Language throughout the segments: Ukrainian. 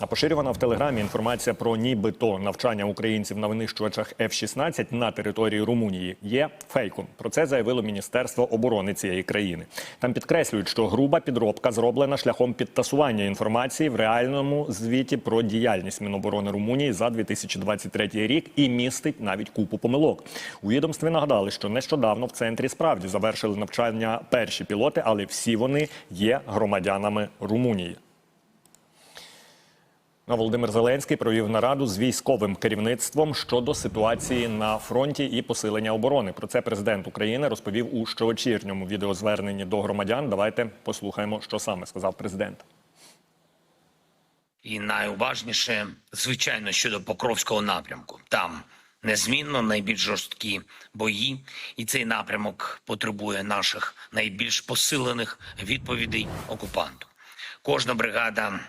А поширювана в телеграмі інформація про нібито навчання українців на винищувачах F-16 на території Румунії є фейком. Про це заявило Міністерство оборони цієї країни. Там підкреслюють, що груба підробка зроблена шляхом підтасування інформації в реальному звіті про діяльність Міноборони Румунії за 2023 рік і містить навіть купу помилок. У відомстві нагадали, що нещодавно в центрі справді завершили навчання перші пілоти, але всі вони є громадянами Румунії. Володимир Зеленський провів нараду з військовим керівництвом щодо ситуації на фронті і посилення оборони. Про це президент України розповів у щовечірньому відеозверненні до громадян. Давайте послухаємо, що саме сказав президент. І найуважніше, звичайно, щодо Покровського напрямку. Там незмінно найбільш жорсткі бої, і цей напрямок потребує наших найбільш посилених відповідей окупанту. Кожна бригада,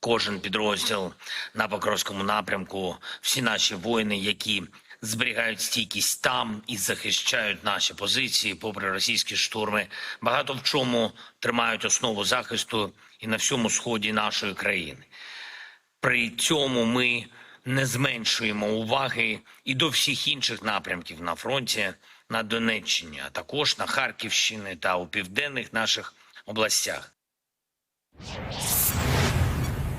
кожен підрозділ на Покровському напрямку, всі наші воїни, які зберігають стійкість там і захищають наші позиції, попри російські штурми, багато в чому тримають основу захисту і на всьому сході нашої країни. При цьому ми не зменшуємо уваги і до всіх інших напрямків на фронті на Донеччині, а також на Харківщині та у південних наших областях.